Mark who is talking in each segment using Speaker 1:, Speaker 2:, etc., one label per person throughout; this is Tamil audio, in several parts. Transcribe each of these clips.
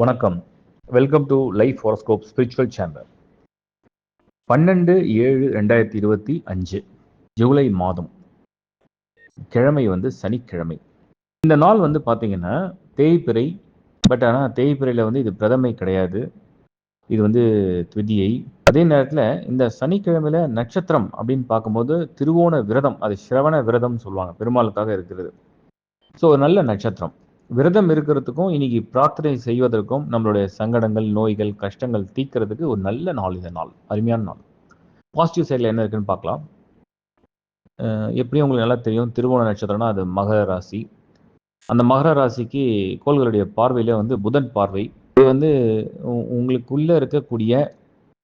Speaker 1: வணக்கம். Welcome to life horoscope spiritual chamber பன்னெண்டு ஏழு ரெண்டாயிரத்தி இருபத்தி அஞ்சு ஜூலை மாதம். கிழமை வந்து சனிக்கிழமை. இந்த நாள் வந்து பார்த்தீங்கன்னா தேய்பிறை பட் ஆனால் தேய்பிறையில் வந்து இது பிரதமை கிடையாது. இது வந்து த்விதியை அதே நேரத்தில் இந்த சனிக்கிழமையில நட்சத்திரம் அப்படின்னு பார்க்கும்போது திருவோண விரதம் அது சிரவண விரதம் சொல்லுவாங்க பெருமாளுக்காக இருக்கிறது. ஸோ ஒரு நல்ல நட்சத்திரம். விரதம் இருக்கிறதுக்கும் இன்னைக்கு பிரார்த்தனை செய்வதற்கும் நம்மளுடைய சங்கடங்கள் நோய்கள் கஷ்டங்கள் தீக்கிறதுக்கு ஒரு நல்ல நாள் இந்த நாள். அருமையான நாள். பாசிட்டிவ் சைடில் என்ன இருக்குன்னு பார்க்கலாம். எப்படியும் உங்களுக்கு நல்லா தெரியும். திருவோண நட்சத்திரம்னா அது மகர ராசி. அந்த மகர ராசிக்கு கோள்களுடைய பார்வையில் வந்து புதன் பார்வை. இது வந்து உ- இருக்கக்கூடிய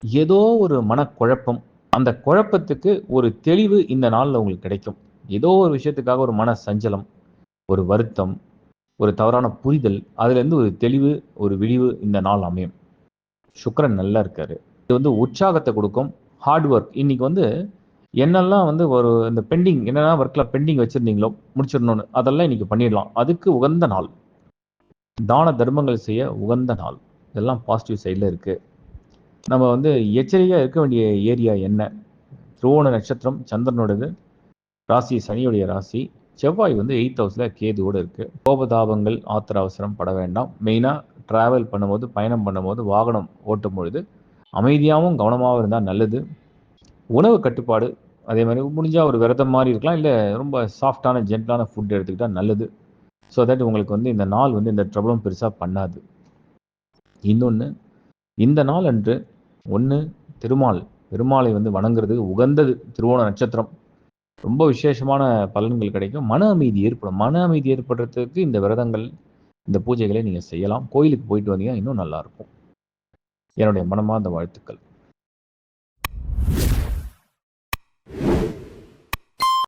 Speaker 1: ஏதோ ஒரு மனக்குழப்பம். அந்த குழப்பத்துக்கு ஒரு தெளிவு இந்த நாளில் உங்களுக்கு கிடைக்கும். ஏதோ ஒரு விஷயத்துக்காக ஒரு மன சஞ்சலம் ஒரு வருத்தம் ஒரு தவறான புரிதல் அதுலேருந்து ஒரு தெளிவு ஒரு விழிவு இந்த நாள் அமையும். சுக்கரன் நல்லா இருக்காரு. இது வந்து உற்சாகத்தை கொடுக்கும் ஹார்ட் ஒர்க் இன்னைக்கு வந்து என்னெல்லாம் வந்து ஒரு இந்த பெண்டிங் என்னென்னா ஒர்க்கில் பெண்டிங் வச்சுருந்தீங்களோ முடிச்சிடணும்னு அதெல்லாம் இன்னைக்கு பண்ணிடலாம். அதுக்கு உகந்த நாள். தான தர்மங்கள் செய்ய உகந்த நாள். இதெல்லாம் பாசிட்டிவ் சைடில் இருக்குது நம்ம வந்து எச்சரிக்கையாக இருக்க வேண்டிய ஏரியா என்ன? திருவோண நட்சத்திரம் சந்திரனுடையது ராசி சனியுடைய ராசி. செவ்வாய் வந்து எயித் ஹவுஸில் கேதுவோடு இருக்குது கோபதாபங்கள் ஆத்திர அவசரம் பட வேண்டாம். மெயினாக ட்ராவல் பண்ணும்போது பயணம் பண்ணும்போது வாகனம் ஓட்டும் பொழுது அமைதியாகவும் கவனமாகவும் இருந்தால் நல்லது. உணவு கட்டுப்பாடு அதே மாதிரி முடிஞ்சால் ஒரு விரதம் மாதிரி இருக்கலாம். இல்லை ரொம்ப சாஃப்டான ஜென்டலான ஃபுட் எடுத்துக்கிட்டால் நல்லது. ஸோ தட் உங்களுக்கு வந்து இந்த நாள் வந்து இந்த ட்ரபிளும் பெருசாக பண்ணாது. இன்னொன்று இந்த நாள் அன்று ஒன்று திருமால். பெருமாளை வந்து வணங்குறது உகந்தது. திருவோண நட்சத்திரம். ரொம்ப விசேஷமான பலன்கள் கிடைக்கும். மன அமைதி ஏற்படும். மன அமைதி ஏற்படுறதுக்கு இந்த விரதங்கள் இந்த பூஜைகளை நீங்கள் செய்யலாம். கோயிலுக்கு போயிட்டு வந்தீங்கன்னா இன்னும் நல்லாயிருக்கும் என்னுடைய மனமார்ந்த வாழ்த்துக்கள்.